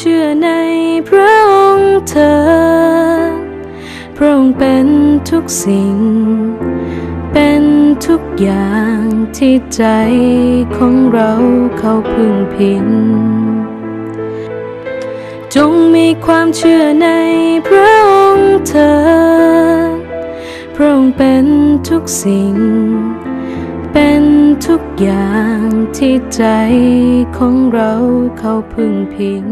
เชื่อในพระองค์เธอ พระองค์เป็นทุกสิ่ง เป็นทุกอย่างที่ใจของเราเขาพึงพิง จงมีความเชื่อในพระองค์เธอ พระองค์เป็นทุกสิ่ง เป็นทุกอย่างที่ใจของเราเขาพึงพิง